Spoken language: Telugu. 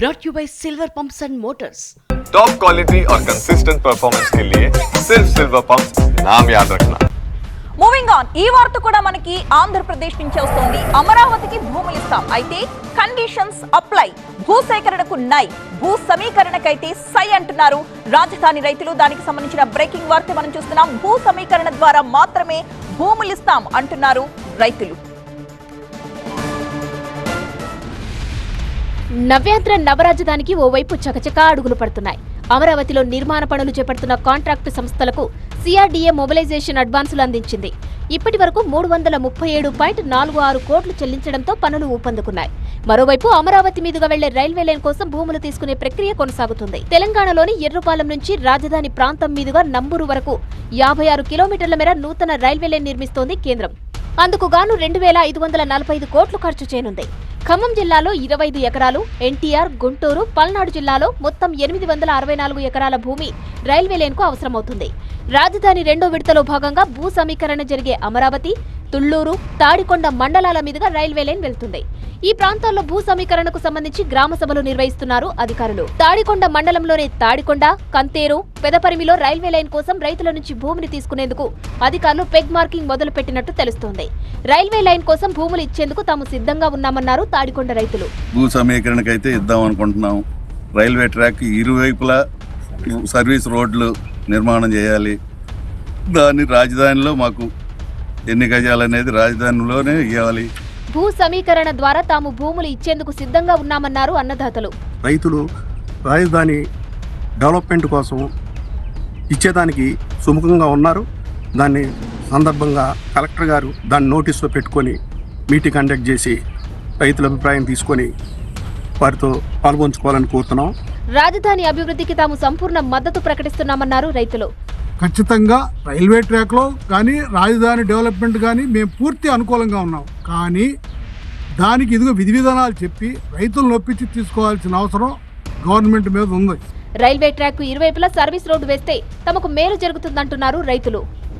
brought you by Silver Pumps and Motors. Top quality और कंसिस्टेंट परफॉर्मेंस के लिए सिर्फ सिल्वर पंप नाम याद रखना మూవింగ్ ఆన్ ఈ వార్త కూడా మనకి ఆంధ్రప్రదేశ్ నుంచి వస్తుంది అమరావతికి భూములు ఇస్తాం అయితే కండిషన్స్ అప్లై భూసేకరణకు నై భూ సమీకరణకైతే సై అంటున్నారు రాజధాని రైతులు దానికి సంబంధించిన బ్రేకింగ్ వార్త మనం చూస్తున్నాం భూ సమీకరణ ద్వారా మాత్రమే భూములు ఇస్తాం అంటున్నారు రైతులు నవ్యాంధ్ర నవరాజధానికి ఓవైపు చకచకా అడుగులు పడుతున్నాయి. అమరావతిలో నిర్మాణ పనులు చేపడుతున్న కాంట్రాక్టు సంస్థలకు సిఆర్డీఏ మొబిలైజేషన్ అడ్వాన్సులు అందించింది. ఇప్పటి వరకు మూడు వందల ముప్పై ఏడు పాయింట్ నాలుగు ఆరు కోట్లు చెల్లించడంతో పనులు ఊపందుకున్నాయి. మరోవైపు అమరావతి మీదుగా వెళ్ళే రైల్వే లైన్ కోసం భూములు తీసుకునే ప్రక్రియ కొనసాగుతుంది. తెలంగాణలోని ఎర్రుపాలెం నుంచి రాజధాని ప్రాంతం మీదుగా నంబూరు వరకు యాభై ఆరు కిలోమీటర్ల మేర నూతన రైల్వే లైన్ నిర్మిస్తోంది కేంద్రం. అందుకు గాను రెండు వేల ఐదు వందల నలభై ఐదు కోట్లు ఖర్చు చేయనుంది. ఖమ్మం జిల్లాలో ఇరవై ఐదు ఎకరాలు ఎన్టీఆర్ గుంటూరు పల్నాడు జిల్లాలో మొత్తం ఎనిమిది వందల అరవై నాలుగు ఎకరాల భూమి రైల్వే లైన్కు అవసరమవుతుంది. రాజధాని రెండో విడతలో భాగంగా భూ సమీకరణ జరిగే అమరావతి తుళ్ళూరు తాడికొండ మండలాల మీదుగా రైల్వే లైన్ వెళ్తుంది. ఈ ప్రాంతాల్లో భూ సమీకరణకు సంబంధించి గ్రామ సభలు నిర్వహిస్తున్నారు అధికారులు. తాడికొండ మండలంలోని తాడికొండ కంతేరు పెదపరిమిలో రైల్వే లైన్ కోసం రైతుల నుంచి భూమిని తీసుకునేందుకు అధికారులు పెగ్ మార్కింగ్ మొదలు పెట్టినట్టు తెలుస్తోంది. రైల్వే లైన్ కోసం భూములు ఇచ్చేందుకు తాము సిద్ధంగా ఉన్నామన్నారు తాడికొండ రైతులు. భూ సమీకరణకైతే ఇద్దాం అనుకుంటున్నాం రైల్వే ట్రాక్ ఇరువైపులా సర్వీస్ రోడ్లు నిర్మాణం చేయాలి. దాన్ని రాజధానిలో మాకు ఎన్ని గజాలు అనేది రాజధానిలోనే ఇవ్వాలి భూ సమీకరణ ద్వారా తాము భూములు ఇచ్చేందుకు సిద్ధంగా ఉన్నామన్నారు అన్నదాతలు. రైతులు రాజధాని డెవలప్మెంట్ కోసం ఇచ్చేదానికి సుముఖంగా ఉన్నారు. దాన్ని సందర్భంగా కలెక్టర్ గారు దాన్ని నోటీస్లో పెట్టుకొని మీటింగ్ కండక్ట్ చేసి రైతుల అభిప్రాయం తీసుకొని వారితో పాల్గొంచుకోవాలని కోరుతున్నాం. రాజధాని అభివృద్ధికి తాము సంపూర్ణ మద్దతు ప్రకటిస్తున్నామన్నారు రైతులు. ఖచ్చితంగా రైల్వే ట్రాక్లో కానీ రాజధాని డెవలప్మెంట్ కానీ మేము పూర్తి అనుకూలంగా ఉన్నాం. కానీ దానికి ఇదిగో విధి విధానాలు చెప్పి రైతులను నొప్పించి తీసుకోవాల్సిన అవసరం గవర్నమెంట్ మీద ఉంది. రైల్వే ట్రాక్ ఇరువైపులా సర్వీస్ రోడ్డు వేస్తే తమకు మేలు జరుగుతుందంటున్నారు రైతులు.